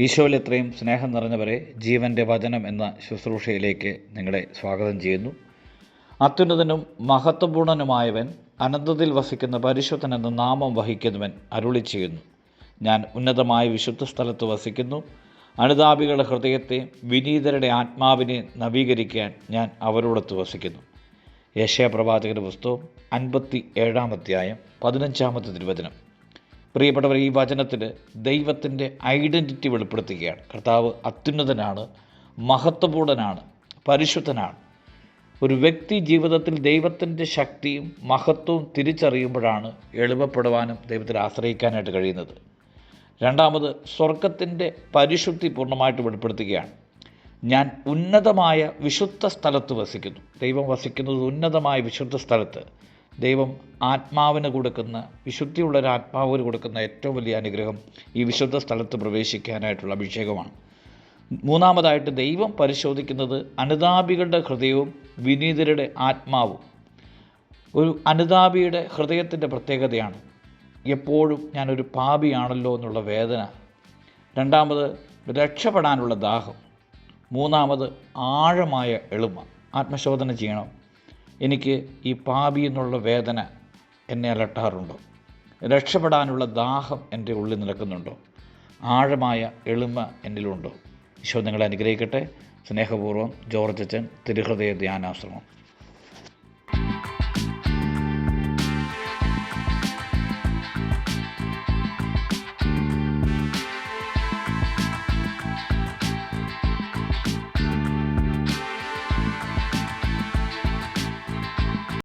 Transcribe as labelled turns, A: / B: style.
A: ഈശോയിൽ എത്രയും സ്നേഹം നിറഞ്ഞവരെ ജീവന്റെ വചനം എന്ന ശുശ്രൂഷയിലേക്ക് നിങ്ങളെ സ്വാഗതം ചെയ്യുന്നു. അത്യുന്നതനും മഹത്വപൂർണനുമായവൻ അനന്തത്തിൽ വസിക്കുന്ന പരിശുദ്ധൻ എന്ന നാമം വഹിക്കുന്നവൻ അരുളി ചെയ്യുന്നു. ഞാൻ ഉന്നതമായ വിശുദ്ധ സ്ഥലത്ത് വസിക്കുന്നു. അനുതാപികളുടെ ഹൃദയത്തെ വിനീതരുടെ ആത്മാവിനെ നവീകരിക്കാൻ ഞാൻ അവരോടൊത്ത് വസിക്കുന്നു. യേശയപ്രവാചകന്റെ പുസ്തകം അൻപത്തി ഏഴാം അധ്യായം പതിനഞ്ചാമത്തെ തിരുവചനം. പ്രിയപ്പെട്ടവർ ഈ വചനത്തിൽ ദൈവത്തിന്റെ ഐഡന്റിറ്റി വെളിപ്പെടുത്തുകയാണ്. കർത്താവ് അത്യുന്നതനാണ് മഹത്വപൂർണനാണ് പരിശുദ്ധനാണ്. ഒരു വ്യക്തി ജീവിതത്തിൽ ദൈവത്തിന്റെ ശക്തിയും മഹത്വവും തിരിച്ചറിയുമ്പോഴാണ് എളുപ്പപ്പെടുവാനും ദൈവത്തിൽ ആശ്രയിക്കാനായിട്ട് കഴിയുന്നത്. രണ്ടാമത് സ്വർഗത്തിന്റെ പരിശുദ്ധി പൂർണമായിട്ട് വെളിപ്പെടുത്തുകയാണ്. ഞാൻ ഉന്നതമായ വിശുദ്ധ സ്ഥലത്ത് വസിക്കുന്നു. ദൈവം വസിക്കുന്നത് ഉന്നതമായ വിശുദ്ധ സ്ഥലത്ത്. ദൈവം ആത്മാവിന് കൊടുക്കുന്ന വിശുദ്ധിയുള്ള ഒരു ആത്മാവിന് കൊടുക്കുന്ന ഏറ്റവും വലിയ അനുഗ്രഹം ഈ വിശുദ്ധ സ്ഥലത്ത് പ്രവേശിക്കാനായിട്ടുള്ള അഭിഷേകമാണ്. മൂന്നാമതായിട്ട് ദൈവം പരിശോധിക്കുന്നത് അനുതാപികളുടെ ഹൃദയവും വിനീതരുടെ ആത്മാവും. ഒരു അനുതാപിയുടെ ഹൃദയത്തിന്റെ പ്രത്യേകതയാണ് എപ്പോഴും ഞാനൊരു പാപിയാണല്ലോ എന്നുള്ള വേദന. രണ്ടാമത് രക്ഷപ്പെടാനുള്ള ദാഹം. മൂന്നാമത് ആഴമായ എളിമ. ആത്മശോധന ചെയ്യണം. എനിക്ക് ഈ പാപി എന്നുള്ള വേദന എന്നെ അലട്ടാറുണ്ടോ? രക്ഷപ്പെടാനുള്ള ദാഹം എന്റെ ഉള്ളിൽ നിൽക്കുന്നുണ്ടോ ആഴമായ എളിമ എന്നിലുണ്ടോ? ഈശോ നിങ്ങളെ അനുഗ്രഹിക്കട്ടെ. സ്നേഹപൂർവം ജോർജ് അച്ഛൻ തിരുഹൃദയ ധ്യാനാശ്രമം.